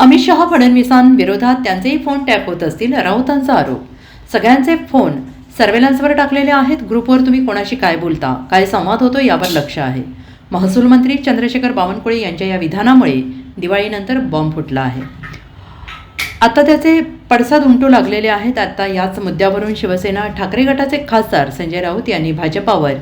अमित शहा फडणवीसांविरोधात त्यांचेही phone tap होत असतील राऊतांचा आरोप. सगळ्यांचे फोन सर्वेलन्सवर टाकलेले आहेत. ग्रुपवर तुम्ही कोणाशी काय बोलता? काय संवाद होतो यावर लक्ष आहे. महसूल मंत्री चंद्रशेखर बावनकुळे यांच्या या विधानामुळे दिवाळीनंतर बॉम्ब फुटला आहे. आता त्याचे पडसाद उमटू लागलेले आहेत. आता याच मुद्द्यावरून शिवसेना ठाकरे गटाचे खासदार संजय राऊत यांनी भाजपावर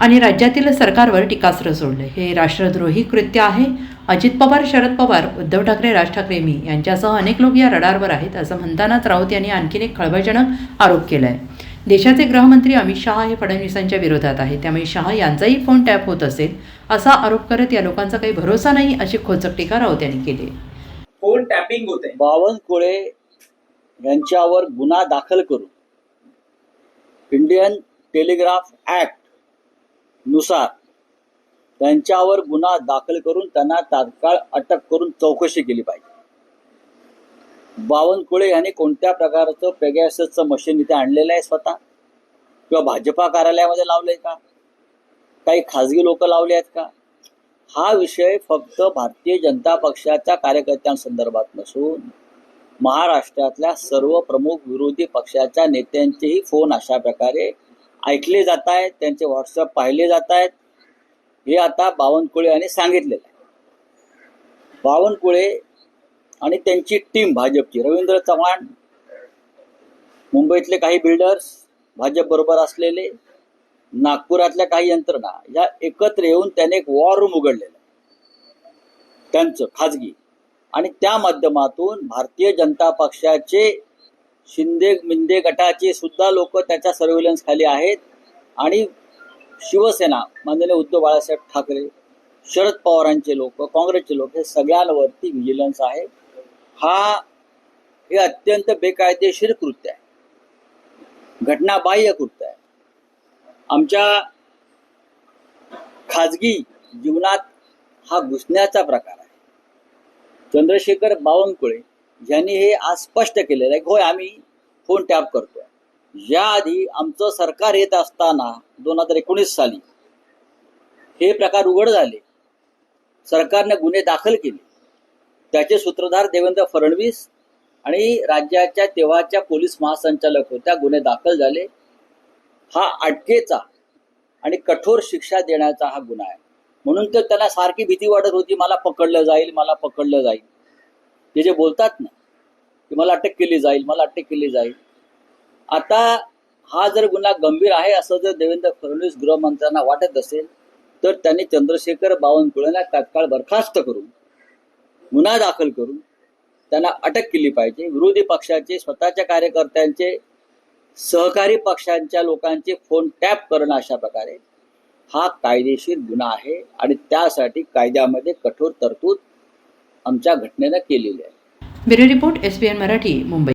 आणि राज्यातील सरकारवर टीकास्त्र सोडले हे राष्ट्रद्रोही कृत्य आहे. अजित पवार शरद पवार उद्धव ठाकरे राज ठाकरे मी यांच्यासह अनेक लोक या रडारवर आहेत असं म्हणतानाच राऊत यांनी आणखीन एक खळबळजनक आरोप केला आहे देशाचे गृहमंत्री अमित शहा हे फडणवीसांच्या विरोधात आहे त्यामुळे शहा यांचाही फोन टॅप होत असेल असा आरोप करत या लोकांचा काही भरोसा नाही अशी खोचक टीका राऊत यांनी केली फोन टॅपिंग होते बावनकुळे यांच्यावर गुन्हा दाखल करून इंडियन टेलिग्राफ ऍक्ट नुसार त्यांच्यावर गुन्हा दाखल करून त्यांना तात्काळ अटक करून चौकशी केली पाहिजे. बावनकुळे यांनी कोणत्या प्रकारचं पेगॅसचं मशीन इथे आणलेलं आहे स्वतः? किंवा भाजपा कार्यालयामध्ये लावलंय का? काही खाजगी लोक लावले आहेत का? हा विषय फक्त भारतीय जनता पक्षाच्या कार्यकर्त्यांसंदर्भात नसून महाराष्ट्रातल्या सर्व प्रमुख विरोधी पक्षाच्या नेत्यांचेही फोन अशा प्रकारे ऐकले जात आहेत त्यांचे व्हॉट्सअप पाहिले जात आहेत हे आता बावनकुळे यांनी सांगितलेलं आहे. बावनकुळे आणि त्यांची टीम भाजपची. रवींद्र चव्हाण मुंबईतले काही बिल्डर्स भाजप बरोबर असलेले नागपुरातल्या काही यंत्रणा या एकत्र येऊन त्याने एक वॉर रूम उघडलेलं आहे. त्यांचं खाजगी. आणि त्या माध्यमातून भारतीय जनता पक्षाचे शिंदे मिंदे गटाचे सुद्धा लोक त्याच्या सर्व्हिलन्स खाली आहेत. आणि शिवसेना माननीय उद्धव बाळासाहेब ठाकरे शरद पवारांचे लोक काँग्रेसचे लोक हे सगळ्यांवरती व्हिजिलन्स आहे. हा हे अत्यंत बेकायदेशीर कृत्य आहे. घटनाबाह्य कृत्य आहे. आमच्या खाजगी जीवनात हा घुसण्याचा प्रकार आहे. चंद्रशेखर बावनकुळे ज्यांनी हे आज स्पष्ट केलेलं आहे होय आम्ही फोन टॅप करतोय. याआधी आमचं सरकार येत असताना दोन हजार एकोणीस साली हे प्रकार उघड झाले. सरकारने गुन्हे दाखल केले. त्याचे सूत्रधार देवेंद्र फडणवीस आणि राज्याच्या तेव्हाच्या पोलीस महासंचालक होत्या गुन्हे दाखल झाले. हा अटकेचा आणि कठोर शिक्षा देण्याचा हा गुन्हा आहे. म्हणून तर त्याला सारखी भीती वाटत होती मला पकडलं जाईल मला पकडलं जाईल. ते जे बोलतात ना की मला अटक केली जाईल मला अटक केली जाईल. आता हा जर गुन्हा गंभीर आहे असं जर देवेंद्र फडणवीस गृहमंत्र्यांना वाटत असेल तर त्यांनी चंद्रशेखर बावनकुळेला तात्काळ बरखास्त करून गुन्हा दाखल करून त्यांना अटक केली पाहिजे. विरोधी पक्षाचे स्वतःच्या कार्यकर्त्यांचे सहकारी पक्षांच्या लोकांचे फोन टॅप करणं अशा प्रकारे हा कायदेशीर गुन्हा आहे आणि त्यासाठी कायद्यामध्ये कठोर तरतूद आमच्या घटनेनं केलेली आहे. Bureau report S Marathi Mumbai.